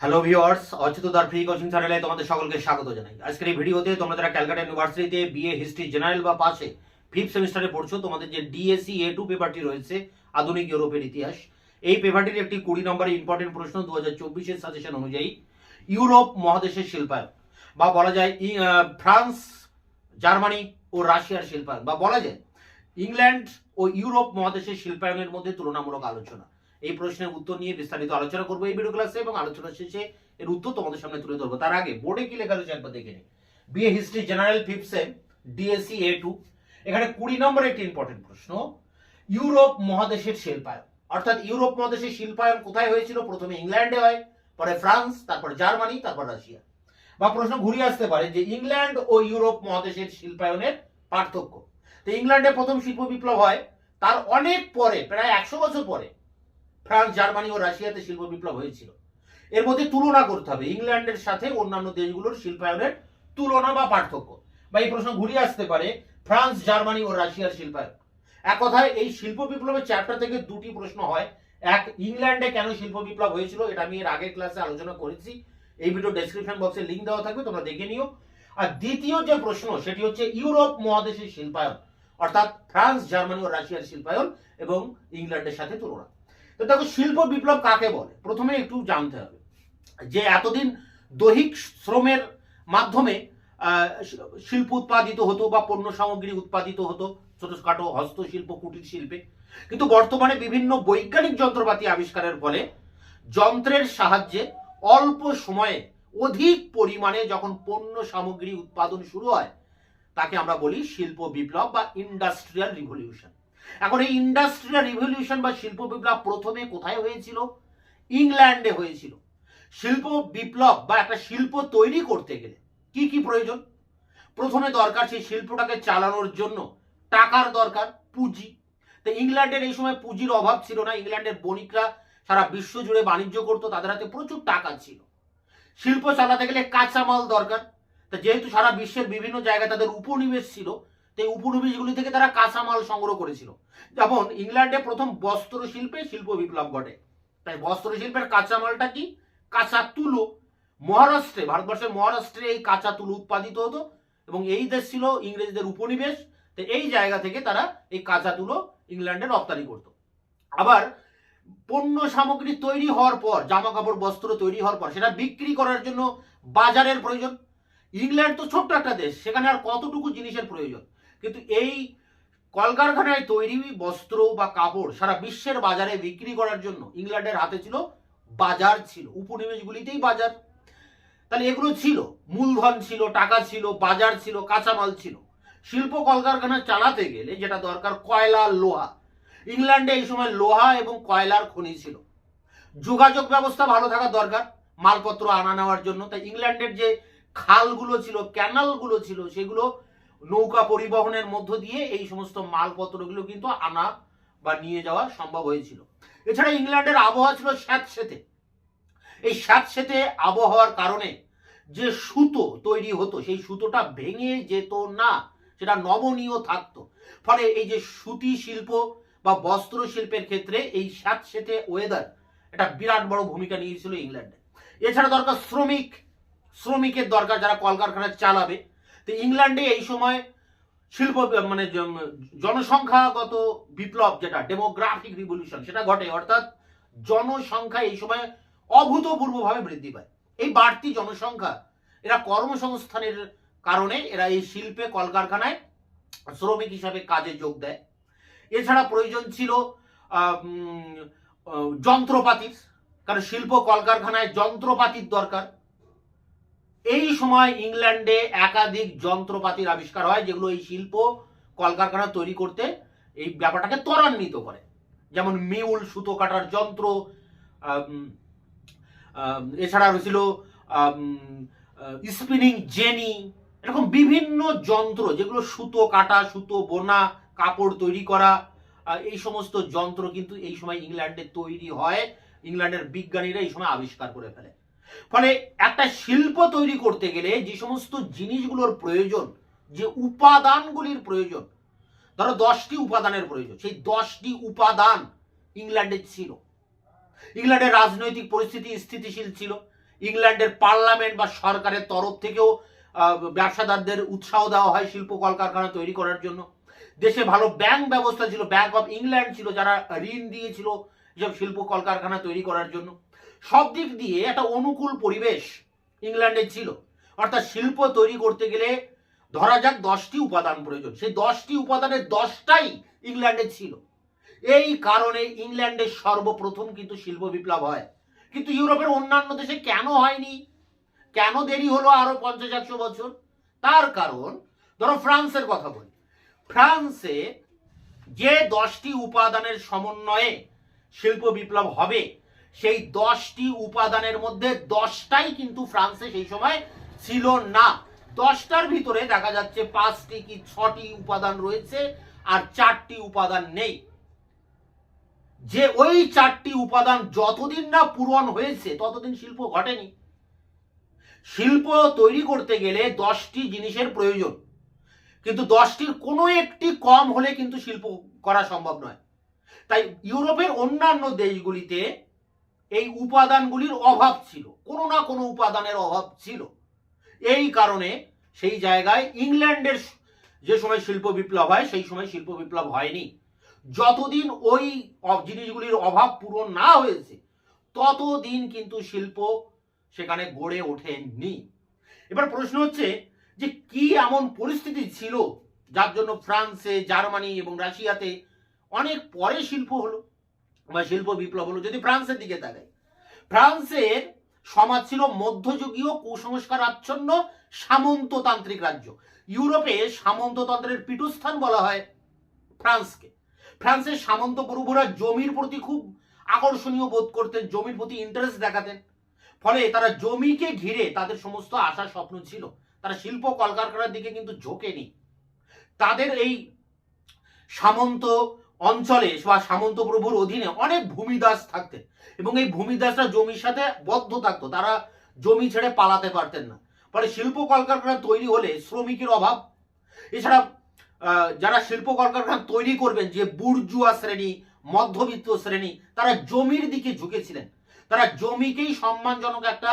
Hello viewers অচ্যুতদার free coaching চ্যানেলে তোমাদের সকলকে স্বাগত জানাই। আজকের এই ভিডিওতে তোমরা যারা ক্যালকাটা ইউনিভার্সিটিতে বিএ হিস্ট্রি জেনারেল বা পাশে ফিফথ সেমিস্টারে পড়ছো, তোমাদের যে ডিএসসি এ টু পেপারটি রয়েছে, আধুনিক ইউরোপের ইতিহাস, এই পেপারটির একটি কুড়ি নম্বরের ইম্পর্টেন্ট প্রশ্ন দু হাজার চব্বিশের সাজেশন অনুযায়ী ইউরোপ মহাদেশের শিল্পায়ন, বা বলা যায় ফ্রান্স, জার্মানি ও রাশিয়ার শিল্পায়ন, বা বলা যায় ইংল্যান্ড ও ইউরোপ মহাদেশের শিল্পায়নের মধ্যে তুলনামূলক আলোচনা। এই প্রশ্নের উত্তর নিয়ে বিস্তারিত আলোচনা করব এই ভিডিও ক্লাসে এবং আলোচনা শেষে এর উত্তর তোমাদের সামনে তুলে ধরবো। তার আগে বোর্ডে কি লেখা রয়েছে একবার দেখে BA history general fifth sem DSC A two এখানে কুড়ি নম্বর একটি ইম্পর্টেন্ট প্রশ্ন। ইউরোপ মহাদেশের শিল্পায়ন। অর্থাৎ ইউরোপ মহাদেশের শিল্পায়ন কোথায় হয়েছিল? প্রথমে ইংল্যান্ডে হয়, পরে ফ্রান্স, তারপর জার্মানি, তারপর রাশিয়া। বা প্রশ্ন ঘুরিয়ে আসতে পারে যে ইংল্যান্ড ও ইউরোপ মহাদেশের শিল্পায়নের পার্থক্য। তো ইংল্যান্ডে প্রথম শিল্প বিপ্লব হয়, তার অনেক পরে, প্রায় একশো বছর পরে ফ্রান্স, জার্মানি ও রাশিয়াতে শিল্প বিপ্লব হয়েছিল। এর মধ্যে তুলনা করতে হবে। ইংল্যান্ডের সাথে অন্যান্য দেশগুলোর শিল্পায়নের তুলনা বা পার্থক্য। বা এই প্রশ্ন ঘুরিয়ে আসতে পারে, ফ্রান্স, জার্মানি ও রাশিয়ার শিল্পায়ন। এক কথায়, এই শিল্প বিপ্লবের চ্যাপ্টার থেকে দুটি প্রশ্ন হয়। এক, ইংল্যান্ডে কেন শিল্প বিপ্লব হয়েছিল? এটা আমি এর আগের ক্লাসে আলোচনা করেছি। এই ভিডিও ডেসক্রিপশন বক্সে লিঙ্ক দেওয়া থাকবে, তোমরা দেখে নিও। আর দ্বিতীয় যে প্রশ্ন, সেটি হচ্ছে ইউরোপ মহাদেশের শিল্পায়ন। অর্থাৎ ফ্রান্স, জার্মানি ও রাশিয়ার শিল্পায়ন এবং ইংল্যান্ডের সাথে তুলনা। তো দেখো শিল্প বিপ্লব কাকে বলে? প্রথমে একটু জানতে হবে যে এতদিন দৈহিক শ্রমের মাধ্যমে শিল্প উৎপাদিত হতো বা পণ্য সামগ্রী উৎপাদিত হতো, ছোটখাটো হস্তশিল্প, কুটির শিল্পে। কিন্তু বর্তমানে বিভিন্ন বৈজ্ঞানিক যন্ত্রপাতি আবিষ্কারের ফলে যন্ত্রের সাহায্যে অল্প সময়ে অধিক পরিমাণে যখন পণ্য সামগ্রী উৎপাদন শুরু হয়, তাকে আমরা বলি শিল্প বিপ্লব বা ইন্ডাস্ট্রিয়াল রিভলিউশন। এখন এই ইন্ডাস্ট্রিয়াল রিভলিউশন বা শিল্প বিপ্লব প্রথমে কোথায় হয়েছিল? ইংল্যান্ডে হয়েছিল। শিল্প বিপ্লব বা একটা শিল্প তৈরি করতে গেলে কি কি প্রয়োজন? প্রথমে দরকার সেই শিল্পটাকে চালানোর জন্য টাকার দরকার, পুঁজি। তো ইংল্যান্ডের এই সময় পুঁজির অভাব ছিল না। ইংল্যান্ডের বণিকরা সারা বিশ্ব জুড়ে বাণিজ্য করতো, তাদের হাতে প্রচুর টাকা ছিল। শিল্প চালাতে গেলে কাঁচামাল দরকার। তা যেহেতু সারা বিশ্বের বিভিন্ন জায়গায় তাদের উপনিবেশ ছিল তো উপনিবেশগুলি থেকে তারা কাঁচামাল সংগ্রহ করেছিল। যেমন ইংল্যান্ডে প্রথম বস্ত্র শিল্পে শিল্প বিপ্লব ঘটে। তাই বস্ত্র শিল্পের কাঁচামালটা কি? কাঁচা তুলো। মহারাষ্ট্রে, ভারতবর্ষের মহারাষ্ট্রে এই কাঁচা তুলো উৎপাদিত হতো এবং এই দেশ ছিল ইংরেজদের উপনিবেশ। তো এই জায়গা থেকে তারা এই কাঁচা তুলো ইংল্যান্ডে রপ্তানি করত। আবার পণ্য সামগ্রী তৈরি হওয়ার পর জামা কাপড় বস্ত্র তৈরি হওয়ার পর, সেটা বিক্রি করার জন্য বাজারের প্রয়োজন। ইংল্যান্ড তো ছোট্ট একটা দেশ, সেখানে আর কতটুকু জিনিসের প্রয়োজন? কিন্তু এই কলকারখানায় তৈরি বস্ত্র বা কাপড় সারা বিশ্বের বাজারে বিক্রি করার জন্য ইংল্যান্ডের হাতে ছিল বাজার ছিল, উপনিবেশগুলিতেই বাজার। তাহলে এগুলো ছিল, মূলধন ছিল, টাকা ছিল, বাজার ছিল, কাঁচামাল ছিল। শিল্প কলকারখানা চালাতে গেলে যেটা দরকার কয়লা, লোহা। ইংল্যান্ডে এই সময় লোহা এবং কয়লার খনি ছিল। যোগাযোগ ব্যবস্থা ভালো থাকা দরকার, মালপত্র আনা নেওয়ার জন্য। তাই ইংল্যান্ডের যে খালগুলো ছিল, ক্যানালগুলো ছিল, সেগুলো নৌকা পরিবহনের মধ্য দিয়ে এই সমস্ত মালপত্রগুলো কিন্তু আনা বা নিয়ে যাওয়া সম্ভব হয়েছিল। এছাড়া ইংল্যান্ডের আবহাওয়া ছিল স্যাঁতসেতে। এই স্যাঁতসেতে আবহাওয়ার কারণে যে সুতো তৈরি হতো, সেই সুতোটা ভেঙে যেত না, সেটা নমনীয় থাকতো। ফলে এই যে সুতি শিল্প বা বস্ত্র শিল্পের ক্ষেত্রে এই স্যাঁতসেতে ওয়েদার এটা বিরাট বড় ভূমিকা নিয়েছিল ইংল্যান্ডে। এছাড়া দরকার শ্রমিক, শ্রমিকের দরকার যারা কলকারখানা চালাবে। তো ইংল্যান্ডে এই সময় শিল্প মানে জনসংখ্যাগত বিপ্লব যেটা ডেমোগ্রাফিক রিভলিউশন সেটা ঘটে। অর্থাৎ জনসংখ্যা এই সময় অভূতপূর্বভাবে বৃদ্ধি পায়। এই বাড়তি জনসংখ্যা, এরা কর্মসংস্থানের কারণে এরা এই শিল্পে কলকারখানায় শ্রমিক হিসাবে কাজে যোগ দেয়। এছাড়া প্রয়োজন ছিল যন্ত্রপাতির, কারণ শিল্প কলকারখানায় যন্ত্রপাতির দরকার। এই সময় ইংল্যান্ডে একাধিক যন্ত্রপাতির আবিষ্কার হয়, যেগুলো এই শিল্প কলকারখানা তৈরি করতে এই ব্যাপারটাকে ত্বরান্বিত করে। যেমন মিউল সুতো কাটার যন্ত্র এছাড়া হয়েছিল স্পিনিং জেনি, এরকম বিভিন্ন যন্ত্র, যেগুলো সুতো কাটা, সুতো বোনা, কাপড় তৈরি করা এই সমস্ত যন্ত্র কিন্তু এই সময় ইংল্যান্ডে তৈরি হয়। ইংল্যান্ডের বিজ্ঞানীরা এই সময় আবিষ্কার করে ফেলে। ফলে একটা শিল্প তৈরি করতে গেলে যে সমস্ত জিনিসগুলোর প্রয়োজন, যে উপাদানগুলির প্রয়োজন, ধরো দশটি উপাদানের প্রয়োজন, সেই দশটি উপাদান ইংল্যান্ডে ছিল। ইংল্যান্ডের রাজনৈতিক পরিস্থিতি স্থিতিশীল ছিল। ইংল্যান্ডের পার্লামেন্ট বা সরকারের তরফ থেকেও ব্যবসাদারদের উৎসাহ দেওয়া হয় শিল্প কলকারখানা তৈরি করার জন্য। দেশে ভালো ব্যাংক ব্যবস্থা ছিল, ব্যাংক অফ ইংল্যান্ড ছিল, যারা ঋণ দিয়েছিল এসব শিল্প কলকারখানা তৈরি করার জন্য। সব দিক দিয়ে একটা অনুকূল পরিবেশ ইংল্যান্ডে ছিল। অর্থাৎ শিল্প তৈরি করতে গেলে ধরা যাক দশটি উপাদান প্রয়োজন। সেই দশটি উপাদানের দশটাই ইংল্যান্ডে ছিল। এই কারণে ইংল্যান্ডের সর্বপ্রথম কিন্তু শিল্প বিপ্লব হয়। কিন্তু ইউরোপের অন্যান্য দেশে কেন হয়নি? কেন দেরি হলো আরও পঞ্চাশ একশো বছর? তার কারণ, ধরো ফ্রান্সের কথা বলি। ফ্রান্সে যে দশটি উপাদানের সমন্বয়ে শিল্প বিপ্লব হবে সেই দশটি উপাদানের মধ্যে দশটাই কিন্তু ফ্রান্সে সেই সময় ছিল না। দশটার ভিতরে দেখা যাচ্ছে পাঁচটি কি ছটি উপাদান রয়েছে আর চারটি উপাদান নেই। যে ওই চারটি উপাদান যতদিন না পূরণ হয়েছে, ততদিন শিল্প ঘটেনি। শিল্প তৈরি করতে গেলে দশটি জিনিসের প্রয়োজন। কিন্তু দশটির কোনো একটি কম হলে কিন্তু শিল্প করা সম্ভব নয়। তাই ইউরোপের অন্যান্য দেশগুলিতে এই উপাদানগুলির অভাব ছিল। কোনো না কোনো উপাদানের অভাব ছিল। এই কারণে সেই জায়গায় ইংল্যান্ডের যে সময় শিল্প বিপ্লব হয়, সেই সময় শিল্প বিপ্লব হয়নি। যতদিন ওই জিনিসগুলির অভাব পূরণ না হয়েছে, ততদিন কিন্তু শিল্প সেখানে গড়ে ওঠেনি এবার প্রশ্ন হচ্ছে যে কি এমন পরিস্থিতি ছিল, যার জন্য ফ্রান্সে, জার্মানি এবং রাশিয়াতে অনেক পরে শিল্প হলো? বা শিল্প বিপ্লব হলো, যদি ফ্রান্সের দিকে তাকাই। ফ্রান্সের সমাজ ছিল মধ্যযুগীয়, কুসংস্কার আচ্ছন্ন, সামন্ততান্ত্রিক রাজ্য। ইউরোপে সামন্ততন্ত্রের পীঠস্থান বলা হয় ফ্রান্সকে। ফ্রান্সের সামন্ত প্রভুরা জমির প্রতি খুব আকর্ষণীয় বোধ করতেন, জমির প্রতি ইন্টারেস্ট দেখাতেন। ফলে তারা জমিকে ঘিরে তাদের সমস্ত আশা স্বপ্ন ছিল। তারা শিল্প কলকারখানার দিকে কিন্তু ঝোঁকেনি। তাদের এই সামন্ত অঞ্চলে বা সামন্ত প্রভুর অধীনে অনেক ভূমিদাস থাকতেন এবং এই ভূমিদাসরা জমির সাথে বদ্ধ থাকতো, তারা জমি ছেড়ে পালাতে পারতেন না। ফলে শিল্প কলকারখানা তৈরি হলে শ্রমিকের অভাব। এছাড়া যারা শিল্প কলকারখানা তৈরি করবেন, যে বুর্জুয়া শ্রেণি, মধ্যবিত্ত শ্রেণি, তারা জমির দিকে ঝুঁকেছিলেন। তারা জমিকেই সম্মানজনক একটা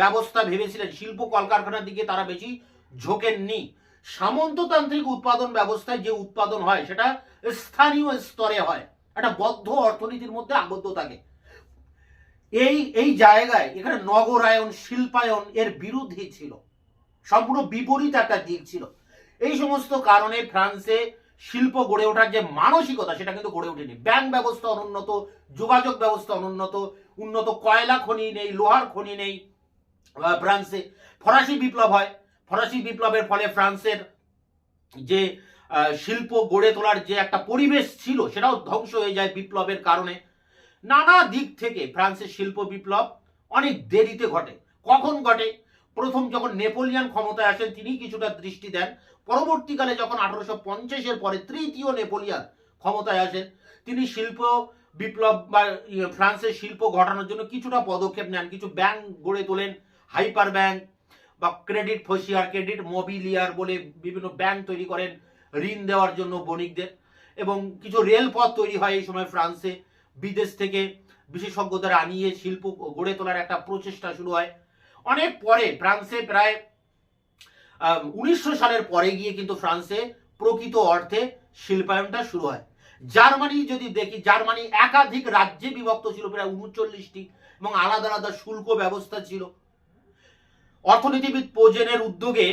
ব্যবস্থা ভেবেছিলেন। শিল্প কলকারখানার দিকে তারা বেশি ঝোঁকেননি। সামন্ততান্ত্রিক উৎপাদন ব্যবস্থায় যে উৎপাদন হয়, সেটা স্থানীয় স্তরে হয়। একটা বদ্ধ অর্থনীতির মধ্যে আবদ্ধ থাকে। এই এই জায়গায় এখানে নগরায়ন, শিল্পায়ন এর বিরুদ্ধে ছিল। সম্পূর্ণ বিপরীত একটা দিক ছিল। এই সমস্ত কারণে ফ্রান্সে শিল্প গড়ে ওঠার যে মানসিকতা, সেটা কিন্তু গড়ে ওঠেনি। ব্যাংক ব্যবস্থা অনুন্নত, যোগাযোগ ব্যবস্থা অনুন্নত, উন্নত কয়লা খনি নেই, লোহার খনি নেই ফ্রান্সে। ফরাসি বিপ্লব হয়। ফরাসি বিপ্লবের ফলে ফ্রান্সের যে শিল্প গড়ে তোলার যে একটা পরিবেশ ছিল সেটাও ধ্বংস হয়ে যায় বিপ্লবের কারণে। নানা দিক থেকে ফ্রান্সের শিল্প বিপ্লব অনেক দেরিতে ঘটে। কখন ঘটে? প্রথম যখন নেপোলিয়ান ক্ষমতায় আসেন তিনি কিছুটা দৃষ্টি দেন। পরবর্তীকালে যখন আঠারোশো পঞ্চাশের পরে তৃতীয় নেপোলিয়ান ক্ষমতায় আসেন তিনি শিল্প বিপ্লব বা ইয়ে, ফ্রান্সের শিল্প ঘটানোর জন্য কিছুটা পদক্ষেপ নেন কিছু ব্যাংক গড়ে তোলেন হাইপার ব্যাংক বা ক্রেডিট ফসিয়ার ক্রেডিট মোবিলিয়ার বলে বিভিন্ন ব্যাংক তৈরি করেন, ঋণ দেওয়ার জন্য বণিকদের। এবং কিছু রেলপথ তৈরি হয় এই সময় ফ্রান্সে। বিদেশ থেকে বিশেষজ্ঞদের আনিয়ে শিল্প গড়ে তোলার একটা প্রচেষ্টা শুরু হয়। অনেক পরে ফ্রান্সে প্রায় উনিশশো সালের পরে গিয়ে কিন্তু ফ্রান্সে প্রকৃত অর্থে শিল্পায়নটা শুরু হয়। জার্মানি যদি দেখি, জার্মানি একাধিক রাজ্যে বিভক্ত ছিল, প্রায় উনচল্লিশটি, এবং আলাদা আলাদা শুল্ক ব্যবস্থা ছিল। অর্থনীতিবিদ পোজেনের উদ্যোগে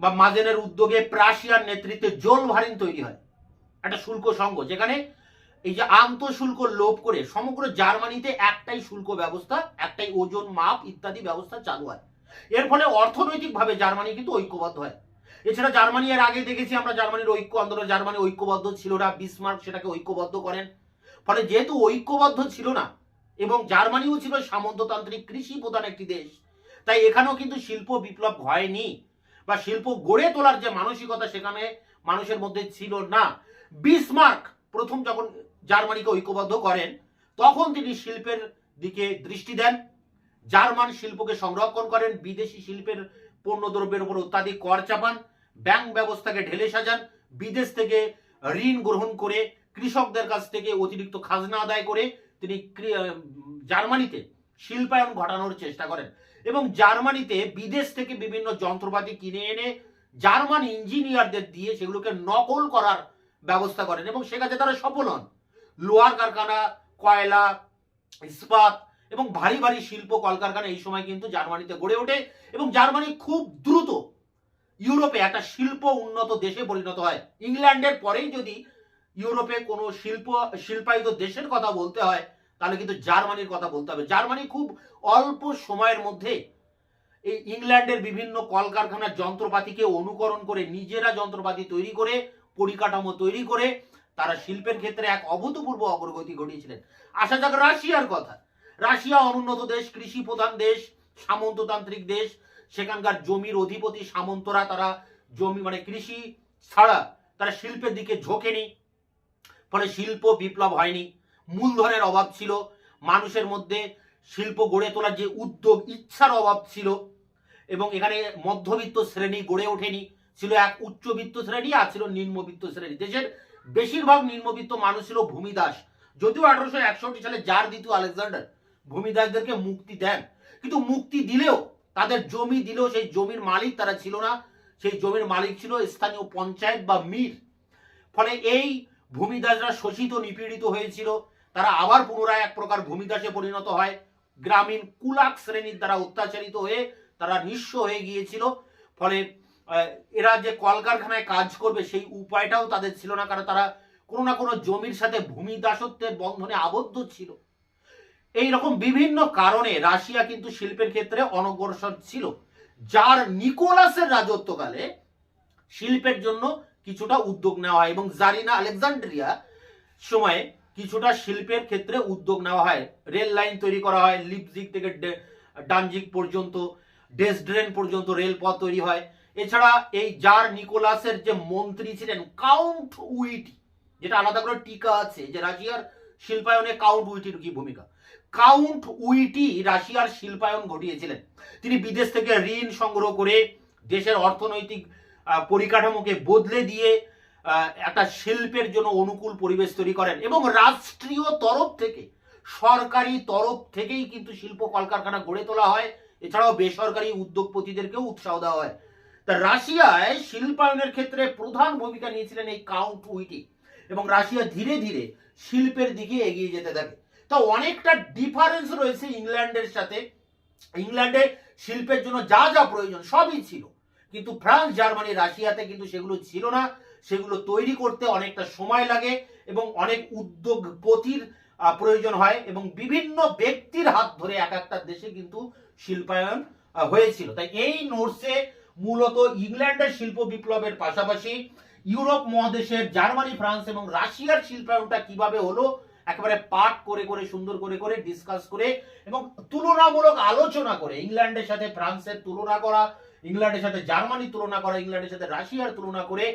বা মাজেনের উদ্যোগে প্রাশিয়ার নেতৃত্বে জোল ভারিন তৈরি হয়। একটা শুল্ক সংঘ, যেখানে এই যে আন্তঃশুল্ক লোপ করে সমগ্র জার্মানিতে একটাই শুল্ক ব্যবস্থা, একটাই ওজন মাপ ইত্যাদি ব্যবস্থা চালু হয়। এর ফলে অর্থনৈতিকভাবে জার্মানি কিন্তু ঐক্যবদ্ধ হয়। এছাড়া জার্মানি এর আগে দেখেছি আমরা জার্মানির ঐক্য আন্দোলন, জার্মানি ঐক্যবদ্ধ ছিল না, বিসমার্ক সেটাকে ঐক্যবদ্ধ করেন। ফলে যেহেতু ঐক্যবদ্ধ ছিল না, এবং জার্মানিও ছিল সামন্ততান্ত্রিক কৃষি প্রধান একটি দেশ তাই এখানেও কিন্তু শিল্প বিপ্লব হয়নি বা শিল্প গড়ে তোলার যে মানসিকতা সেখানে মানুষের মধ্যে ছিল না। বিসমার্ক প্রথম যখন জার্মানিকে ঐক্যবদ্ধ করেন, তখন তিনি শিল্পের দিকে দৃষ্টি দেন। জার্মান শিল্পকে সংরক্ষণ করেন, বিদেশি শিল্পের পণ্যদ্রব্যের উপর অত্যাধিক কর চাপান, ব্যাংক ব্যবস্থাকে ঢেলে সাজান, বিদেশ থেকে ঋণ গ্রহণ করে কৃষকদের কাছ থেকে অতিরিক্ত খাজনা আদায় করে তিনি জার্মানিতে শিল্পায়ন ঘটানোর চেষ্টা করেন। এবং জার্মানিতে বিদেশ থেকে বিভিন্ন যন্ত্রপাতি কিনে এনে জার্মান ইঞ্জিনিয়ারদের দিয়ে সেগুলোকে নকল করার ব্যবস্থা করেন এবং সে কাজে তারা সফল হন। লোহার কারখানা, কয়লা, ইস্পাত এবং ভারী ভারী শিল্প কলকারখানা এই সময় কিন্তু জার্মানিতে গড়ে ওঠে এবং জার্মানি খুব দ্রুত ইউরোপে একটা শিল্প উন্নত দেশে পরিণত হয়। ইংল্যান্ডের পরেই যদি ইউরোপে কোনো শিল্প, শিল্পায়িত দেশের কথা বলতে হয় তাহলে কিন্তু জার্মানির কথা বলতে হবে। জার্মানি খুব অল্প সময়ের মধ্যে এই ইংল্যান্ডের বিভিন্ন কলকারখানার যন্ত্রপাতিকে অনুকরণ করে, নিজেরা যন্ত্রপাতি তৈরি করে, পরিকাঠামো তৈরি করে তারা শিল্পের ক্ষেত্রে এক অভূতপূর্ব অগ্রগতি ঘটিয়েছিলেন। আসা যাক রাশিয়ার কথা। রাশিয়া অনুন্নত দেশ কৃষি প্রধান দেশ, সামন্ততান্ত্রিক দেশ। সেখানকার জমির অধিপতি সামন্তরা তারা জমি মানে কৃষি ছাড়া তারা শিল্পের দিকে ঝোঁকেনি। ফলে শিল্প বিপ্লব হয়নি। মূলধনের অভাব ছিল, মানুষের মধ্যে শিল্প গড়ে তোলার যে উদ্যোগ, ইচ্ছার অভাব ছিল, এবং এখানে মধ্যবিত্ত শ্রেণি গড়ে ওঠেনি, ছিল এক উচ্চবিত্ত শ্রেণি আর ছিল নিম্নবিত্ত শ্রেণি। দেশের বেশিরভাগ নিম্নবিত্ত মানুষ ছিল ভূমিদাস। যদিও আঠারোশো একষট্টি সালে জার দ্বিতীয় আলেকজান্ডার ভূমিদাসদেরকে মুক্তি দেন, কিন্তু মুক্তি দিলেও, তাদের জমি দিলেও সেই জমির মালিক তারা ছিল না। সেই জমির মালিক ছিল স্থানীয় পঞ্চায়েত বা মির। ফলে এই ভূমিদাসরা শোষিত, নিপীড়িত হয়েছিল। তারা আবার পুনরায় এক প্রকার ভূমিদাসে পরিণত হয়। গ্রামীণ কুলাক শ্রেণির দ্বারা অত্যাচারিত হয়ে তারা নিঃস্ব হয়ে গিয়েছিল। ফলে এরা যে কলকারখানায় কাজ করবে সেই উপায়টাও তাদের ছিল না, কারণ তারা কোনো না কোনো জমির সাথে ভূমি ভূমিদাসত্বের বন্ধনে আবদ্ধ ছিল। এই রকম বিভিন্ন কারণে রাশিয়া কিন্তু শিল্পের ক্ষেত্রে অনগ্রসর ছিল, যার নিকোলাসের রাজত্বকালে শিল্পের জন্য কিছুটা উদ্যোগ নেওয়া হয়। এবং জারিনা আলেকজান্ড্রিয়া সময়ে কিছুটা শিল্পের ক্ষেত্রে উদ্যোগ নেওয়া হয়। রেল লাইন তৈরি করা হয় লিপজিক থেকে ডানজিক পর্যন্ত ডেসড্রেন পর্যন্ত রেলপথ তৈরি হয়। এছাড়া এই জার নিকোলাসের যে মন্ত্রী ছিলেন, কাউন্ট উইটি, যেটা আলাদা করে টিকা আছে, যে রাশিয়ার শিল্পায়নে কাউন্ট উইটির কি ভূমিকা? কাউন্ট উইটি রাশিয়ার শিল্পায়ন ঘটিয়েছিলেন। তিনি বিদেশ থেকে ঋণ সংগ্রহ করে দেশের অর্থনৈতিক পরিকাঠামোকে বদলে দিয়ে একটা শিল্পের জন্য অনুকূল পরিবেশ তৈরি করেন এবং রাষ্ট্রীয় তরফ থেকে, সরকারি তরফ থেকেই কিন্তু শিল্প কলকারখানা গড়ে তোলা হয়। এছাড়াও বেসরকারি উদ্যোগপতিদেরকেও উৎসাহ দেওয়া হয়। তা রাশিয়ায় শিল্পায়নের ক্ষেত্রে প্রধান ভূমিকা নিয়েছিলেন এই কাউন্ট উইটি এবং রাশিয়া ধীরে ধীরে শিল্পের দিকে এগিয়ে যেতে থাকে। তো অনেকটা ডিফারেন্স রয়েছে ইংল্যান্ডের সাথে। ইংল্যান্ডে শিল্পের জন্য যা যা প্রয়োজন সবই ছিল। কিন্তু ফ্রান্স, জার্মানি, রাশিয়াতে কিন্তু সেগুলো ছিল না। সেগুলো তৈরি করতে অনেকটা সময় লাগে এবং অনেক উদ্যোগপতির প্রয়োজন হয় এবং বিভিন্ন ব্যক্তির হাত ধরে এক একটা দেশে কিন্তু শিল্পায়ন হয়েছিল। তাই এই নোটসে মূলত ইংল্যান্ডের শিল্প বিপ্লবের পাশাপাশি ইউরোপ মহাদেশের জার্মানি, ফ্রান্স এবং রাশিয়ার শিল্পায়নটা কীভাবে হলো, একেবারে পাঠ করে করে, সুন্দর করে করে ডিসকাস করে এবং তুলনামূলক আলোচনা করে, ইংল্যান্ডের সাথে ফ্রান্সের তুলনা করা, ইংল্যান্ডের সাথে জার্মানি তুলনা করা, ইংল্যান্ডের সাথে রাশিয়ার তুলনা করে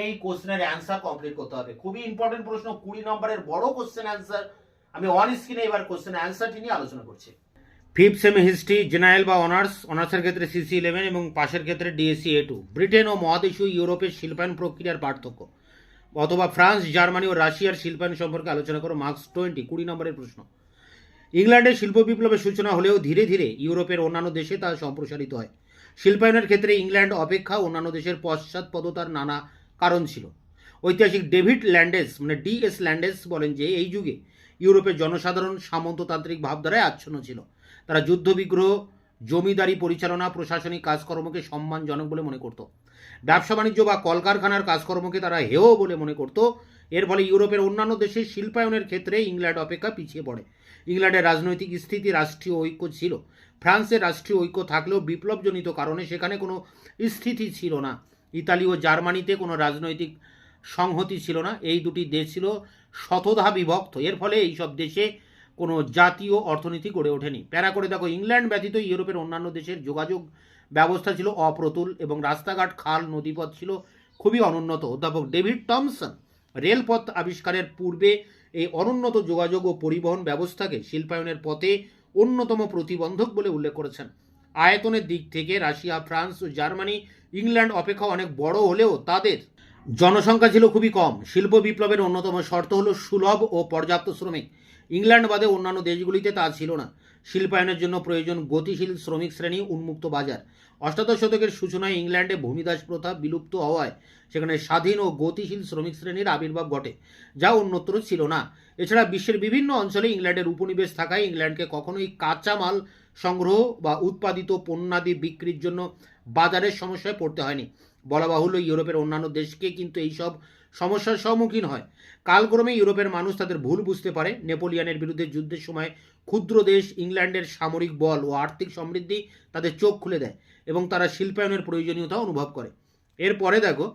এই কোশ্চেনের অ্যান্সার কমপ্লিট করতে হবে। খুবই ইম্পর্টেন্ট প্রশ্ন, কুড়ি নম্বরের বড় কোশ্চেন অ্যান্সার আমি অন স্ক্রিনে এবার কোশ্চেন অ্যান্সারটি নিয়ে আলোচনা করছি। ফিফথ সেমি হিস্ট্রি জেনারেল বা অনার্স অনার্সের ক্ষেত্রে সিসি ইলেভেন এবং পাশের ক্ষেত্রে ডিএসসি এ টু ব্রিটেন ও মহাদেশীয় ইউরোপের শিল্পায়ন প্রক্রিয়ার পার্থক্য। অথবা ফ্রান্স, জার্মানি ও রাশিয়ার শিল্পায়ন সম্পর্কে আলোচনা করো, মার্কস টোয়েন্টি, কুড়ি নম্বরের প্রশ্ন। ইংল্যান্ডের শিল্প বিপ্লবের সূচনা হলেও ধীরে ধীরে ইউরোপের অন্যান্য দেশে তা সম্প্রসারিত হয়। শিল্পায়নের ক্ষেত্রে ইংল্যান্ড অপেক্ষা অন্যান্য দেশের পশ্চাৎপদতার নানা কারণ ছিল। ঐতিহাসিক ডেভিড ল্যান্ডেস মানে ডি এস ল্যান্ডেস বলেন যে, এই যুগে ইউরোপের জনসাধারণ সামন্ততান্ত্রিক ভাবধারায় আচ্ছন্ন ছিল। তারা যুদ্ধবিগ্রহ, জমিদারি পরিচালনা, প্রশাসনিক কাজকর্মকে সম্মানজনক বলে মনে করত। ব্যবসা বাণিজ্য বা কলকারখানার কাজকর্মকে তারা হেয় বলে মনে করত। এর ফলে ইউরোপের অন্যান্য দেশের শিল্পায়নের ক্ষেত্রে ইংল্যান্ড অপেক্ষা পিছিয়ে পড়ে। ইংল্যান্ডের রাজনৈতিক স্থিতি রাষ্ট্রীয় ঐক্য ছিল। ফ্রান্সের রাষ্ট্রীয় ঐক্য থাকলেও বিপ্লবজনিত কারণে সেখানে কোনো স্থিতি ছিল না। ইতালি ও জার্মানিতে কোনো রাজনৈতিক সংহতি ছিল না। এই দুটি দেশ ছিল শতধা বিভক্ত। এর ফলে এইসব দেশে কোনো জাতীয় অর্থনীতি গড়ে ওঠেনি। প্যারা করে দেখো, ইংল্যান্ড ব্যতীত ইউরোপের অন্যান্য দেশের যোগাযোগ ব্যবস্থা ছিল অপ্রতুল এবং রাস্তাঘাট, খাল, নদীপথ ছিল খুবই অনুন্নত। অধ্যাপক ডেভিড টমসন রেলপথ আবিষ্কারের পূর্বে এই অনুন্নত যোগাযোগ ও পরিবহন ব্যবস্থাকে শিল্পায়নের পথে অন্যতম প্রতিবন্ধক বলে উল্লেখ করেছেন। আয়তনের দিক থেকে রাশিয়া, ফ্রান্স ও জার্মানি, ইংল্যান্ড অপেক্ষা অনেক বড় হলেও তাদের জনসংখ্যা ছিল খুবই কম। শিল্প বিপ্লবের অন্যতম শর্ত হলো সুলভ ও পর্যাপ্ত শ্রমিক। ইংল্যান্ড বাদে অন্যান্য দেশগুলিতে তা ছিল না। শিল্পায়নের জন্য প্রয়োজন গতিশীল শ্রমিক শ্রেণি, উন্মুক্ত বাজার। অষ্টাদশ শতকের সূচনায় ইংল্যান্ডে ভূমিদাস প্রথা বিলুপ্ত হওয়ায় সেখানে স্বাধীন ও গতিশীল শ্রমিক শ্রেণির আবির্ভাব ঘটে, যা অন্যত্র ছিল না। এছাড়া বিশ্বের বিভিন্ন অঞ্চলে ইংল্যান্ডের উপনিবেশ থাকায় ইংল্যান্ডকে কখনোই কাঁচামাল সংগ্রহ বা উৎপাদিত পণ্যাদি বিক্রির জন্য বাজারের সমস্যায় পড়তে হয়নি। বলা বাহুল্য, ইউরোপের অন্যান্য দেশকে কিন্তু এইসব সমস্যার সম্মুখীন হয়। কালক্রমে ইউরোপের মানুষ তাদের ভুল বুঝতে পারে। নেপোলিয়ানের বিরুদ্ধে যুদ্ধের সময় ক্ষুদ্র দেশ ইংল্যান্ডের সামরিক বল ও আর্থিক সমৃদ্ধি তাদের চোখ খুলে দেয় এবং তারা শিল্পায়নের প্রয়োজনীয়তা অনুভব করে। এরপরে দেখো,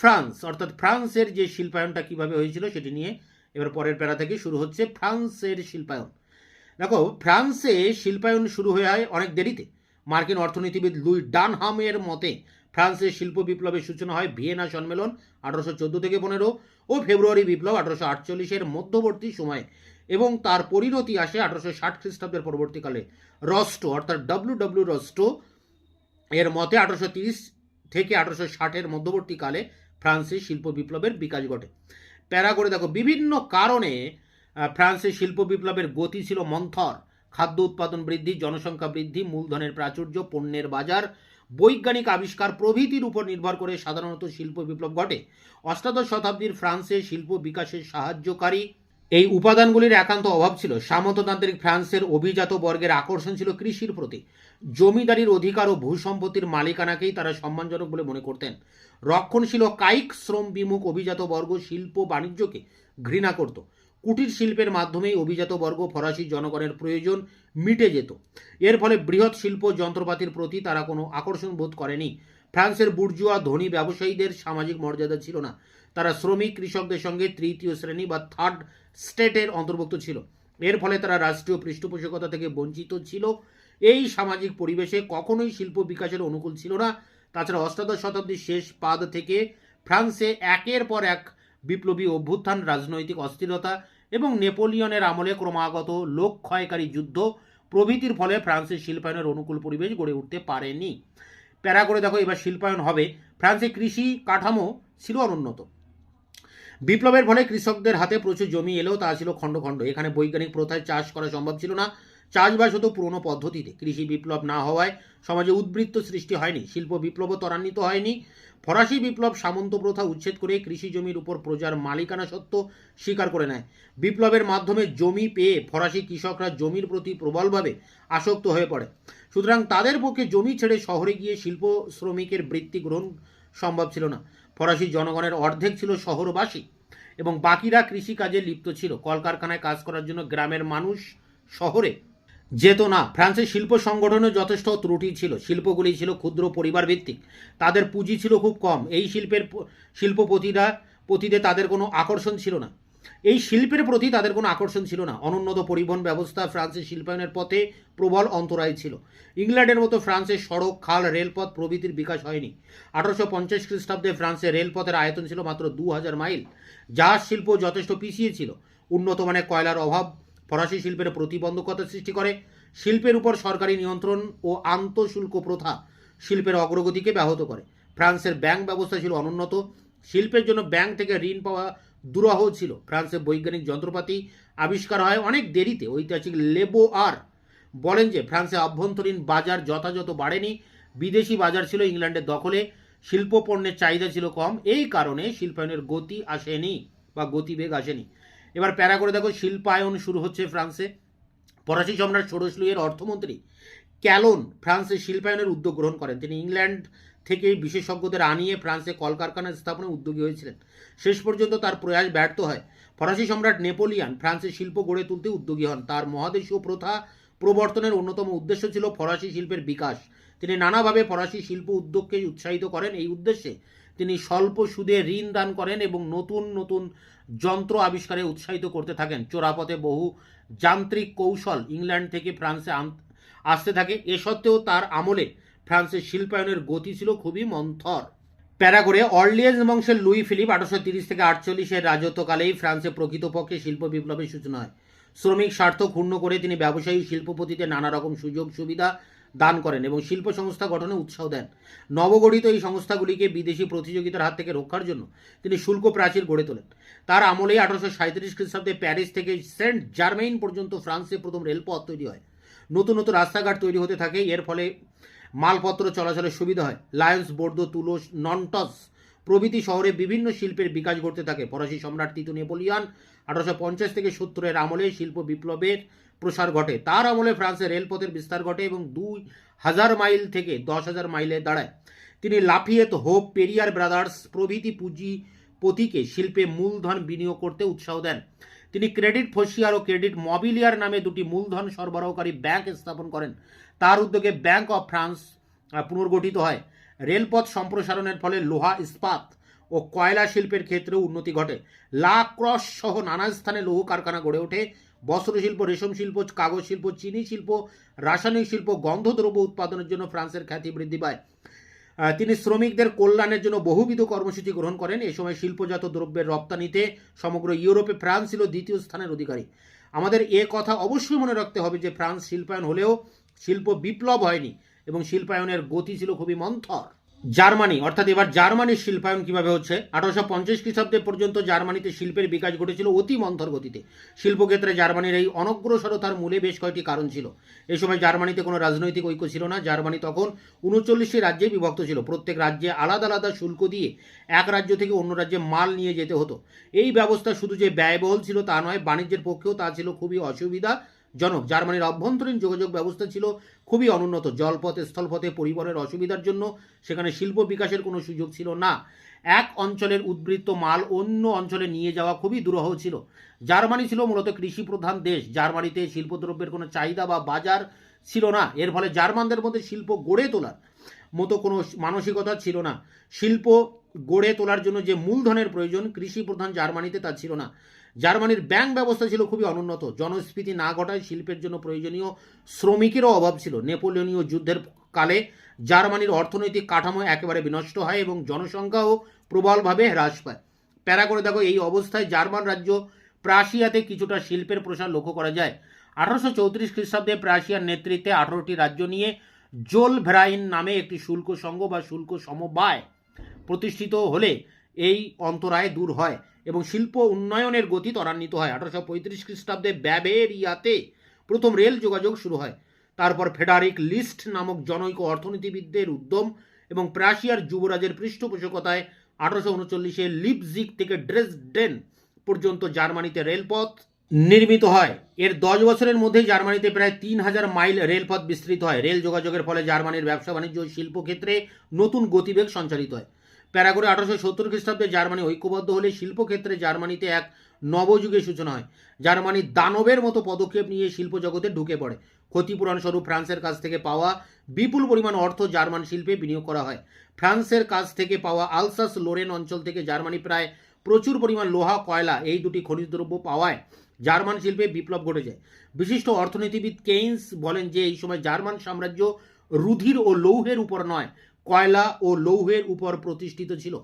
ফ্রান্স, অর্থাৎ ফ্রান্সের যে শিল্পায়নটা কীভাবে হয়েছিল সেটি নিয়ে এবার পরের প্যারা থেকে শুরু হচ্ছে ফ্রান্সের শিল্পায়ন। দেখো, ফ্রান্সে শিল্পায়ন শুরু হয়ে হয় অনেক দেরিতে। মার্কিন অর্থনীতিবিদ লুই ডানহামের মতে, ফ্রান্সের শিল্প বিপ্লবের সূচনা হয় ভিয়েনা সম্মেলন আঠারোশো চোদ্দ থেকে পনেরো ও ফেব্রুয়ারি বিপ্লব আঠারোশো আটচল্লিশের মধ্যবর্তী সময়ে এবং তার পরিণতি আসে আঠারোশো ষাট খ্রিস্টাব্দের পরবর্তীকালে। রস্টো অর্থাৎ ডব্লিউ ডব্লিউ রস্টো এর মতে আঠারোশো তিরিশ থেকে আঠারোশো ষাটের মধ্যবর্তীকালে ফ্রান্সের শিল্প বিপ্লবের বিকাশ ঘটে। প্যারা করে দেখো, বিভিন্ন কারণে আহ, ফ্রান্সের শিল্প বিপ্লবের গতি ছিল মন্থর। খাদ্য উৎপাদন বৃদ্ধি জনসংখ্যা বৃদ্ধি মূলধনের প্রাচুর্য পণ্যের বাজার বৈজ্ঞানিক আবিষ্কার প্রভৃতির উপর নির্ভর করে সাধারণত শিল্প বিপ্লব ঘটে। অষ্টাদশ শতাব্দীর ফ্রান্সে শিল্প বিকাশের সাহায্যকারী এই উপাদানগুলির একান্ত অভাব ছিল। সামন্ততান্ত্রিক ফ্রান্সের অভিজাত বর্গের আকর্ষণ ছিল কৃষির প্রতি। জমিদারির অধিকার ও ভূসম্পত্তির মালিকানাকেই তারা সম্মানজনক বলে মনে করতেন। রক্ষণশীল কায়িক শ্রম বিমুখ অভিজাত বর্গ শিল্প বাণিজ্যকে ঘৃণা করত। কুটির শিল্পের মাধ্যমেই অভিজাত বর্গ ফরাসি জনগণের প্রয়োজন মিটে যেত। এর ফলে বৃহৎ শিল্প যন্ত্রপাতির প্রতি তারা কোনো আকর্ষণ বোধ করেনি। ফ্রান্সের বুর্জুয়া ধনী ব্যবসায়ীদের সামাজিক মর্যাদা ছিল না। তারা শ্রমিক কৃষকদের সঙ্গে তৃতীয় শ্রেণি বা থার্ড স্টেটের অন্তর্ভুক্ত ছিল। এর ফলে তারা রাষ্ট্রীয় পৃষ্ঠপোষকতা থেকে বঞ্চিত ছিল। এই সামাজিক পরিবেশে কখনোই শিল্প বিকাশের অনুকূল ছিল না। তাছাড়া অষ্টাদশ শতাব্দীর শেষ পাদ থেকে ফ্রান্সে একের পর এক বিপ্লবী অভ্যুত্থান, রাজনৈতিক অস্থিরতা এবং নেপোলিয়নের আমলে ক্রমাগত লোক ক্ষয়কারী যুদ্ধ প্রভৃতির ফলে ফ্রান্সের শিল্পায়নের অনুকূল পরিবেশ গড়ে উঠতে পারেনি। প্যারা করে দেখো, এবার শিল্পায়ন হবে ফ্রান্সে কৃষি কাঠামো ছিল অনুন্নত বিপ্লবের ফলে কৃষকদের হাতে প্রচুর জমি এলেও তা ছিল খণ্ড খণ্ড। এখানে বৈজ্ঞানিক প্রথায় চাষ করা সম্ভব ছিল না। চাষবাস হতো পুরনো পদ্ধতিতে। কৃষি বিপ্লব না হওয়ায় সমাজে উদ্বৃত্ত সৃষ্টি হয়নি। শিল্প বিপ্লবও ত্বরান্বিত হয়নি। ফরাসি বিপ্লব সামন্ত প্রথা উচ্ছেদ করে কৃষি জমির উপর প্রজার মালিকানা সত্ত্ব স্বীকার করে নেয়। বিপ্লবের মাধ্যমে জমি পেয়ে ফরাসি কৃষকরা জমির প্রতি প্রবলভাবে আসক্ত হয়ে পড়ে। সুতরাং তাদের পক্ষে জমি ছেড়ে শহরে গিয়ে শিল্প শ্রমিকের বৃত্তি গ্রহণ সম্ভব ছিল না। ফরাসি জনগণের অর্ধেক ছিল শহরবাসী এবং বাকিরা কৃষিকাজে লিপ্ত ছিল। কলকারখানায় কাজ করার জন্য গ্রামের মানুষ শহরে যেত না। ফ্রান্সের শিল্প সংগঠনে যথেষ্ট ত্রুটি ছিল। শিল্পগুলি ছিল ক্ষুদ্র পরিবার ভিত্তিক তাদের পুঁজি ছিল খুব কম। এই শিল্পের শিল্পপতিরা পতিতে তাদের কোনো আকর্ষণ ছিল না। এই শিল্পের প্রতি তাদের কোনো আকর্ষণ ছিল না। অনুন্নত পরিবহন ব্যবস্থা ফ্রান্সের শিল্পায়নের পথে প্রবল অন্তরায় ছিল। ইংল্যান্ডের মতো ফ্রান্সের সড়ক, খাল, রেলপথ প্রভৃতির বিকাশ হয়নি। আঠারোশো পঞ্চাশ খ্রিস্টাব্দে ফ্রান্সের রেলপথের আয়তন ছিল মাত্র দু হাজার মাইল জাহাজ শিল্প যথেষ্ট পিছিয়ে ছিল। উন্নত মানের কয়লার অভাব ফরাসি শিল্পের প্রতিবন্ধকতা সৃষ্টি করে। শিল্পের উপর সরকারি নিয়ন্ত্রণ ও আন্তঃশুল্ক প্রথা শিল্পের অগ্রগতিকে ব্যাহত করে। ফ্রান্সের ব্যাংক ব্যবস্থা ছিল অনুন্নত। শিল্পের জন্য ব্যাংক থেকে ঋণ পাওয়া দুরহ ছিল। ফ্রান্সের বৈজ্ঞানিক যন্ত্রপাতি আবিষ্কার হয় অনেক দেরিতে। ঐতিহাসিক লেবো আর বলেন যে, ফ্রান্সে অভ্যন্তরীণ বাজার যথাযথ বাড়েনি। বিদেশি বাজার ছিল ইংল্যান্ডের দখলে। শিল্প পণ্যের চাহিদা ছিল কম। এই কারণে শিল্পায়নের গতি আসেনি বা গতিবেগ আসেনি। এবার প্যারা করে দেখো শিল্পায়ন শুরু হচ্ছে ফ্রান্সে। ফরাসি সম্রাট ষোড়শ লুইয়ের অর্থমন্ত্রী ক্যালন ফ্রান্সে শিল্পায়নের উদ্যোগ গ্রহণ করেন। তিনি ইংল্যান্ড থেকে বিশেষজ্ঞদের আনিয়ে ফ্রান্সে কলকারখানা স্থাপনে উদ্যোগী হয়েছিলেন। শেষ পর্যন্ত তার প্রয়াস ব্যর্থ হয়। ফরাসি সম্রাট নেপোলিয়ান ফ্রান্সে শিল্প গড়ে তুলতে উদ্যোগী হন। তার মহাদেশীয় প্রথা প্রবর্তনের অন্যতম উদ্দেশ্য ছিল ফরাসি শিল্পের বিকাশ। তিনি নানাভাবে ফরাসি শিল্প উদ্যোগকে উৎসাহিত করেন। এই উদ্দেশ্যে তিনি স্বল্প সুদে ঋণ দান করেন এবং নতুন নতুন যন্ত্র আবিষ্কারে উৎসাহিত করতে থাকেন। চোরাপথে বহু যান্ত্রিক কৌশল ইংল্যান্ড থেকে ফ্রান্সে আসতে থাকে। এ সত্ত্বেও তার আমলে ফ্রান্সের শিল্পায়নের গতি ছিল খুবই মন্থর। প্যারা করে অর্লিয়েন্স বংশের লুই ফিলিপ আঠারোশো তিরিশ থেকে আটচল্লিশের রাজত্বকালেই ফ্রান্সে প্রকৃতপক্ষে শিল্প বিপ্লবের সূচনা হয়। শ্রমিক স্বার্থ ক্ষুণ্ণ করে তিনি ব্যবসায়ী শিল্পপতিতে নানা রকম সুযোগ সুবিধা দান করেন এবং শিল্প সংস্থা গঠনে উৎসাহ দেন। নবগঠিত এই সংস্থাগুলিকে বিদেশি প্রতিযোগিতার হাত থেকে রক্ষার জন্য তিনি শুল্ক প্রাচীর গড়ে তোলেন। তার আমলেই আঠারোশো সাঁত্রিশ খ্রিস্টাব্দে প্যারিস থেকে সেন্ট জার্মেইন পর্যন্ত ফ্রান্সে প্রথম রেলপথ তৈরি হয়। নতুন নতুন রাস্তাঘাট তৈরি হতে থাকে, এর ফলে মালপত্র চলাচলের সুবিধা হয়। লায়ন্স, বোর্দো, তুলোস, নন্টস প্রভৃতি শহরে বিভিন্ন শিল্পের বিকাশ ঘটতে থাকে। ফরাসি সম্রাট তিতু নেপোলিয়ান আঠারোশো পঞ্চাশ থেকে সত্তরের আমলে শিল্প বিপ্লবের প্রসার ঘটে। তার আমলে ফ্রান্সে রেলপথের বিস্তার ঘটে এবং দুই হাজার মাইল থেকে দশ হাজার মাইলে দাঁড়ায়। তিনি লাফিয়েত হোপ পেরিয়ার ব্রাদার্স প্রভৃতি পুঁজিপতিকে শিল্পে মূলধন বিনিয়োগ করতে উৎসাহ দেন। তিনি ক্রেডিট ফসিয়ার ও ক্রেডিট মবিলিয়ার নামে দুটি মূলধন সরবরাহকারী ব্যাংক স্থাপন করেন। তার উদ্যোগে ব্যাংক অফ ফ্রান্স পুনর্গঠিত হয়। রেলপথ সম্প্রসারণের ফলে লোহা, ইস্পাত ও কয়লা শিল্পের ক্ষেত্রেও উন্নতি ঘটে। লা ক্রস সহ নানা স্থানে লৌহ কারখানা গড়ে ওঠে। বস্ত্র শিল্প, রেশম শিল্প, কাগজ শিল্প, চিনি শিল্প, রাসায়নিক শিল্প, গন্ধদ্রব্য উৎপাদনের জন্য ফ্রান্সের খ্যাতি বৃদ্ধি পায়। তিনি শ্রমিকদের কল্যাণের জন্য বহুবিধ কর্মসূচি গ্রহণ করেন। এ সময় শিল্পজাত দ্রব্যের রপ্তানিতে সমগ্র ইউরোপে ফ্রান্স ছিল দ্বিতীয় স্থানের অধিকারী। আমাদের এ কথা অবশ্যই মনে রাখতে হবে যে ফ্রান্স শিল্পায়ন হলেও শিল্প বিপ্লব হয়নি এবং শিল্পায়নের গতি ছিল খুবই মন্থর। জার্মানি, অর্থাৎ এবার জার্মানির শিল্পায়ন কীভাবে হচ্ছে? আঠারোশো পঞ্চাশ খ্রিস্টাব্দে পর্যন্ত জার্মানিতে শিল্পের বিকাশ ঘটেছিল অতি মন্থর গতিতে। শিল্পক্ষেত্রে জার্মানির এই অনগ্রসরতার মূলে বেশ কয়েকটি কারণ ছিল। এই সময় জার্মানিতে কোনো রাজনৈতিক ঐক্য ছিল না। জার্মানি তখন উনচল্লিশটি রাজ্যে বিভক্ত ছিল। প্রত্যেক রাজ্যে আলাদা আলাদা শুল্ক দিয়ে এক রাজ্য থেকে অন্য রাজ্যে মাল নিয়ে যেতে হতো। এই ব্যবস্থা শুধু যে ব্যয়বহুল ছিল তা নয়, বাণিজ্যের পক্ষেও তা ছিল খুবই অসুবিধাজনক জার্মানির অভ্যন্তরীণ যোগাযোগ ব্যবস্থা ছিল খুবই অনুন্নত। জলপথে, স্থলপথে পরিবহনের অসুবিধার জন্য সেখানে শিল্প বিকাশের কোনো সুযোগ ছিল না। এক অঞ্চলের উদ্বৃত্ত মাল অন্য অঞ্চলে নিয়ে যাওয়া খুবই দুরহ ছিল। জার্মানি ছিল মূলত কৃষি প্রধান দেশ। জার্মানিতে শিল্পদ্রব্যের কোনো চাহিদা বা বাজার ছিল না। এর ফলে জার্মানদের মধ্যে শিল্প গড়ে তোলার মতো কোনো মানসিকতা ছিল না। শিল্প গড়ে তোলার জন্য যে মূলধনের প্রয়োজন কৃষি প্রধান জার্মানিতে তা ছিল না। জার্মানির ব্যাংক ব্যবস্থা ছিল খুবই অনুন্নত। জনস্ফীতি না ঘটায় শিল্পের জন্য প্রয়োজনীয় শ্রমিকেরও অভাব ছিল। নেপোলিয়নীয় যুদ্ধের কালে জার্মানির অর্থনৈতিক কাঠামো একেবারে বিনষ্ট হয় এবং জনসংখ্যাও প্রবলভাবে হ্রাস পায়। প্যারা করে দেখো, এই অবস্থায় জার্মান রাজ্য প্রাশিয়াতে কিছুটা শিল্পের প্রসার লক্ষ্য করা যায়। আঠারোশো চৌত্রিশ খ্রিস্টাব্দে প্রাশিয়ার নেতৃত্বে আঠারোটি রাজ্য নিয়ে জোল ভ্রাইন নামে একটি শুল্ক সংঘ বা শুল্ক সমবায় প্রতিষ্ঠিত হলে এই অন্তরায় দূর হয়। এবং শিল্প উন্নয়নের গতি ত্বরান্বিত হয়। আঠারোশো পঁয়ত্রিশ খ্রিস্টাব্দে ব্যাবেরিয়াতে প্রথম রেল যোগাযোগ শুরু হয়। তারপর ফেডারিক লিস্ট নামক জনৈক অর্থনীতিবিদদের উদ্যম এবং প্রাশিয়ার যুবরাজের পৃষ্ঠপোষকতায় আঠারোশো উনচল্লিশে লিপজিক থেকে ড্রেসডেন পর্যন্ত জার্মানিতে রেলপথ নির্মিত হয়। এর দশ বছরের মধ্যে জার্মানিতে প্রায় তিন হাজার মাইল রেলপথ বিস্তৃত হয়। রেল যোগাযোগের ফলে জার্মানির ব্যবসা বাণিজ্য ও শিল্পক্ষেত্রে নতুন গতিবেগ সঞ্চালিত হয়। প্যারাগোরে আঠারোশো সত্তর খ্রিস্টাব্দে জার্মানি ঐক্যবদ্ধ হলে শিল্পক্ষেত্রে জার্মানিতে এক নবযুগের সূচনা হয়। জার্মানি দানবের মতো পদক্ষেপ নিয়ে শিল্প জগতে ঢুকে পড়ে। ক্ষতিপূরণ স্বরূপ ফ্রান্সের কাছ থেকে পাওয়া বিপুল পরিমাণ অর্থ জার্মান শিল্পে বিনিয়োগ করা হয়। ফ্রান্সের কাছ থেকে পাওয়া আলসাস লোরেন অঞ্চল থেকে জার্মানি প্রায় প্রচুর পরিমাণ লোহা, কয়লা এই দুটি খনিজ দ্রব্য পাওয়ায় জার্মান শিল্পে বিপ্লব ঘটে যায়। বিশিষ্ট অর্থনীতিবিদ কেইন্স বলেন যে, এই সময় জার্মান সাম্রাজ্য রুধির ও লৌহের উপর নয় কয়লা ও লৌহের উপর প্রতিষ্ঠিত ছিল।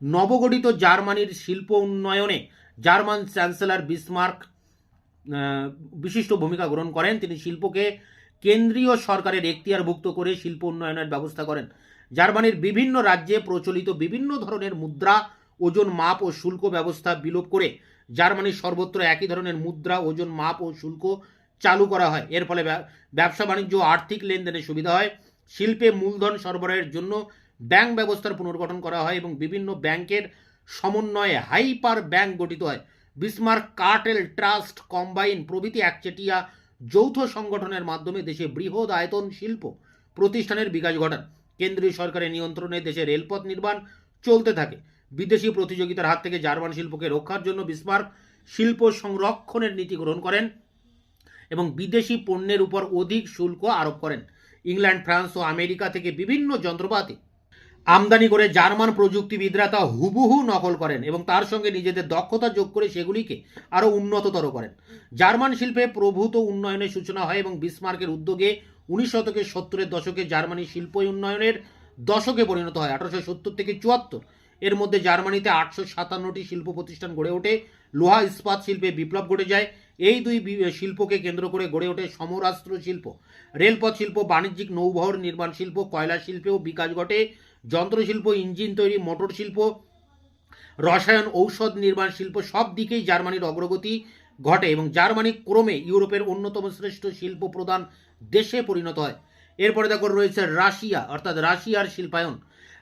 নবগঠিত জার্মানির শিল্প উন্নয়নে জার্মান চ্যান্সেলর বিসমার্ক বিশিষ্ট ভূমিকা গ্রহণ করেন। তিনি শিল্পকে কেন্দ্রীয় সরকারের এখতিয়ারভুক্ত করে শিল্প উন্নয়নের ব্যবস্থা করেন। জার্মানির বিভিন্ন রাজ্যে প্রচলিত বিভিন্ন ধরনের মুদ্রা, ওজন মাপ ও শুল্ক ব্যবস্থা বিলোপ করে জার্মানির সর্বত্র একই ধরনের মুদ্রা, ওজন মাপ ও শুল্ক চালু করা হয়। এর ফলে ব্যবসা বাণিজ্য আর্থিক লেনদেনের সুবিধা হয়। শিল্পে মূলধন সরবরাহের জন্য ব্যাংক ব্যবস্থার পুনর্গঠন করা হয় এবং বিভিন্ন ব্যাংকের সমন্বয়ে হাইপার ব্যাংক গঠিত হয়। বিসমার্ক কার্টেল ট্রাস্ট কম্বাইন প্রভৃতি একচেটিয়া যৌথ সংগঠনের মাধ্যমে দেশে বৃহৎ আয়তন শিল্প প্রতিষ্ঠানের বিকাশ ঘটান। কেন্দ্রীয় সরকারের নিয়ন্ত্রণে দেশে রেলপথ নির্মাণ চলতে থাকে। বিদেশি প্রতিযোগিতার হাত থেকে জার্মান শিল্পকে রক্ষার জন্য বিসমার্ক শিল্প সংরক্ষণের নীতি গ্রহণ করেন এবং বিদেশি পণ্যের উপর অধিক শুল্ক আরোপ করেন। ইংল্যান্ড, ফ্রান্স ও আমেরিকা থেকে বিভিন্ন যন্ত্রপাতি আমদানি করে জার্মান প্রযুক্তিবিদরা তা হুবহু নকল করেন এবং তার সঙ্গে নিজেদের দক্ষতা যোগ করে সেগুলিকে আরও উন্নততর করেন। জার্মান শিল্পে প্রভূত উন্নয়নের সূচনা হয় এবং বিসমার্কের উদ্যোগে উনিশ শতকের সত্তরের দশকে জার্মানি শিল্প উন্নয়নের দশকে পরিণত হয়। আঠারোশো সত্তর থেকে চুয়াত্তর এর মধ্যে জার্মানিতে আটশো সাতান্নটি শিল্প প্রতিষ্ঠান গড়ে ওঠে। লোহা ইস্পাত শিল্পে বিপ্লব ঘটে যায়। এই দুই শিল্পকে কেন্দ্র করে গড়ে ওঠে সমরাস্ত্র শিল্প। রেলপথ শিল্প, বাণিজ্যিক নৌবহর, নির্মাণ শিল্প, কয়লা শিল্পেও বিকাশ ঘটে। যন্ত্রশিল্প, ইঞ্জিন তৈরি, মোটর শিল্প, রসায়ন, ঔষধ নির্মাণ শিল্প সব দিকেই জার্মানির অগ্রগতি ঘটে এবং জার্মানি ক্রমে ইউরোপের অন্যতম শ্রেষ্ঠ শিল্প প্রধান দেশে পরিণত হয়। এরপরে দেখো রয়েছে রাশিয়া, অর্থাৎ রাশিয়ার শিল্পায়ন।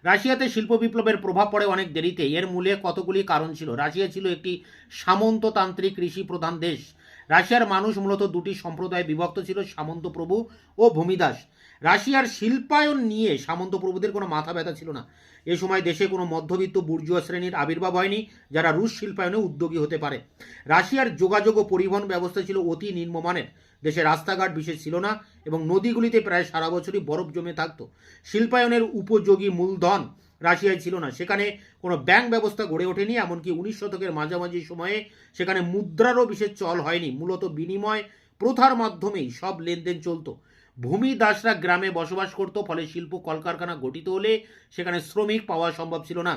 রাশিয়াতে শিল্প বিপ্লবের প্রভাব পড়ে অনেক দেরিতে। এর মূলে কতগুলি কারণ ছিল? রাশিয়া ছিল একটি সামন্ততান্ত্রিক কৃষি প্রধান দেশ। রাশিয়ার মানুষ মূলত দুটি সম্প্রদায়ে বিভক্ত ছিল, সামন্ত প্রভু ও ভূমিদাস। রাশিয়ার শিল্পায়ন নিয়ে সামন্ত প্রভুদের কোনো মাথা ব্যথা ছিল না। এ সময় দেশে কোনো মধ্যবিত্ত বুর্জুয়া শ্রেণির আবির্ভাব হয়নি, যারা রুশ শিল্পায়নে উদ্যোগী হতে পারে। রাশিয়ার যোগাযোগ ও পরিবহন ব্যবস্থা ছিল অতি নিম্নমানের। দেশে রাস্তাঘাট বিশেষ ছিল না এবং নদীগুলিতে প্রায় সারা বছরই বরফ জমে থাকতো। শিল্পায়নের উপযোগী মূলধন রাশিয়ায় ছিল না। সেখানে কোনো ব্যাংক ব্যবস্থা গড়ে ওঠেনি, এমনকি উনিশ শতকের মাঝামাঝি সময়ে সেখানে মুদ্রারও বিশেষ চল হয়নি। মূলত বিনিময় প্রথার মাধ্যমেই সব লেনদেন চলতো। ভূমি দাসরা গ্রামে বসবাস করত, ফলে শিল্প কলকারখানা গঠিত হলে সেখানে শ্রমিক পাওয়া সম্ভব ছিল না।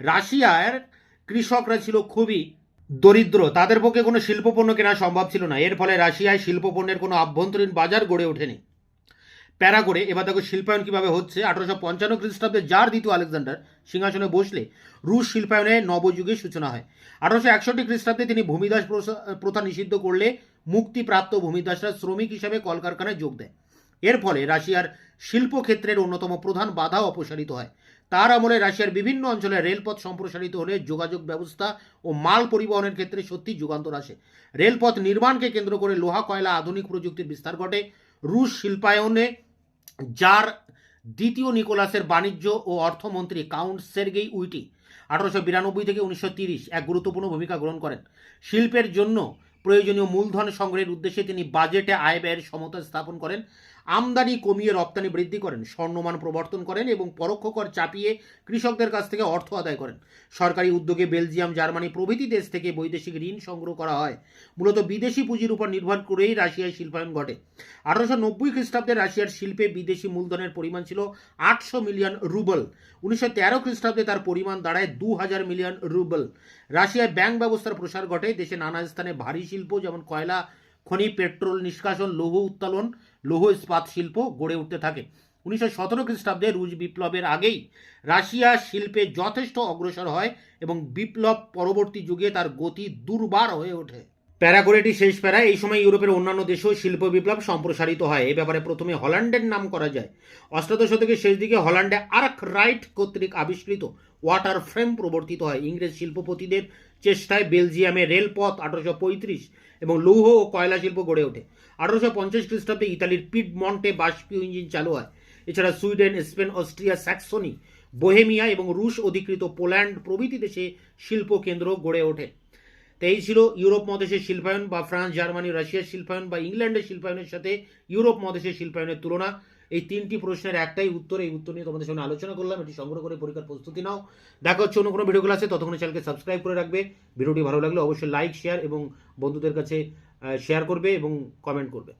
রাশিয়ার কৃষকরা ছিল খুবই দরিদ্র, তাদের পক্ষে কোনো শিল্পপণ্য কেনা সম্ভব ছিল না। এর ফলে রাশিয়ায় শিল্পপণ্যের কোনো আভ্যন্তরীণ বাজার গড়ে ওঠেনি। প্যারা করে। এবার দেখো শিল্পায়ন কীভাবে হচ্ছে। আঠারোশো পঞ্চান্ন খ্রিস্টাব্দে যার দ্বিতীয় আলেকজান্ডার সিংহাসনে বসলে রুশ শিল্পায়নে নবযুগের সূচনা হয়। আঠারোশো একষট্টি খ্রিস্টাব্দে তিনি ভূমিদাস প্রথা নিষিদ্ধ করলে মুক্তিপ্রাপ্ত ভূমিদাসরা শ্রমিক হিসাবে কলকারখানায় যোগ দেয়। এর ফলে রাশিয়ার শিল্পক্ষেত্রের অন্যতম প্রধান বাধা অপসারিত হয়। তার আমলে রাশিয়ার বিভিন্ন অঞ্চলে রেলপথ সম্প্রসারিত হলে যোগাযোগ ব্যবস্থা ও মাল পরিবহনের ক্ষেত্রে সত্যি যুগান্তর আসে। রেলপথ নির্মাণকে কেন্দ্র করে লোহা, কয়লা, আধুনিক প্রযুক্তির বিস্তার ঘটে। রুশ শিল্পায়নে যার দ্বিতীয় নিকোলাসের বাণিজ্য ও অর্থমন্ত্রী কাউন্ট সের্গেই উইটি আঠারোশো বিরানব্বই থেকে উনিশশো তিরিশ এক গুরুত্বপূর্ণ ভূমিকা গ্রহণ করেন। শিল্পের জন্য প্রয়োজনীয় মূলধন সংগ্রহের উদ্দেশ্যে তিনি বাজেটে আয় ব্যয়ের সমতা স্থাপন করেন। আমদানি কমিয়ে রপ্তানি বৃদ্ধি করেন, স্বর্ণমান প্রবর্তন করেন এবং পরোক্ষ কর চাপিয়ে কৃষকদের কাছ থেকে অর্থ আদায় করেন। সরকারি উদ্যোগে বেলজিয়াম, জার্মানি প্রভৃতি দেশ থেকে বৈদেশিক ঋণ সংগ্রহ করা হয়। মূলত বিদেশি পুঁজির উপর নির্ভর করেই রাশিয়ায় শিল্পায়ন ঘটে। আঠারোশো নব্বই খ্রিস্টাব্দে রাশিয়ার শিল্পে বিদেশি মূলধনের পরিমাণ ছিল আটশো মিলিয়ন রুবল। উনিশশো তেরো খ্রিস্টাব্দে তার পরিমাণ দাঁড়ায় দু হাজার মিলিয়ন রুবল। রাশিয়ায় ব্যাংক ব্যবস্থার প্রসার ঘটে। দেশে নানা স্থানে ভারী শিল্প, যেমন কয়লা, খনি, পেট্রোল নিষ্কাশন, লৌহ উত্তোলন লৌহ ইস্পাত শিল্প গড়ে উঠতে থাকে। উনিশশো সতেরো খ্রিস্টাব্দে রুশ বিপ্লবের আগেই রাশিয়া শিল্পে যথেষ্ট অগ্রসর হয় এবং বিপ্লব পরবর্তী যুগে তার গতি দুর্বার হয়ে ওঠে। প্যারাগোরেটি শেষ প্যারা এই সময় ইউরোপের অন্যান্য দেশেও শিল্প বিপ্লব সম্প্রসারিত হয়। এ ব্যাপারে প্রথমে হল্যান্ডের নাম করা যায়। অষ্টাদশ শতকের শেষ দিকে হল্যান্ডে আর্ক রাইট কর্তৃক আবিষ্কৃত ওয়াটার ফ্রেম প্রবর্তিত হয়। ইংরেজ শিল্পপতিদের চেষ্টায় বেলজিয়ামে রেলপথ আঠারোশো পঁয়ত্রিশ এবং লৌহ ও কয়লা শিল্প গড়ে ওঠে। আঠারোশো পঞ্চাশ খ্রিস্টাব্দে ইতালির পিড মন্টে বাষ্পীয় ইঞ্জিন চালু হয়। এছাড়া Sweden, Spain, Austria, Saxony, Bohemia এবং রুশ অধিকৃত পোল্যান্ড প্রভৃতি দেশে শিল্প কেন্দ্র গড়ে ওঠে। তো এই ছিল ইউরোপ মহাদেশের শিল্পায়ন বা ফ্রান্স, জার্মানি, রাশিয়ার শিল্পায়ন বা ইংল্যান্ডের শিল্পায়নের সাথে ইউরোপ মহাদেশের শিল্পায়নের তুলনা। এই তিনটি প্রশ্নের একটাই উত্তর, এই উত্তর নিয়ে তোমাদের সঙ্গে আলোচনা করলাম। এটি সংগ্রহ করে পরীক্ষার প্রস্তুতি নাও। দেখা হচ্ছে অন্য কোনো ভিডিওগুলো আছে, ততক্ষণ চ্যানেলকে সাবস্ক্রাইব করে রাখবে। ভিডিওটি ভালো লাগলে অবশ্যই লাইক, শেয়ার এবং বন্ধুদের কাছে শেয়ার করবে এবং কমেন্ট করবে।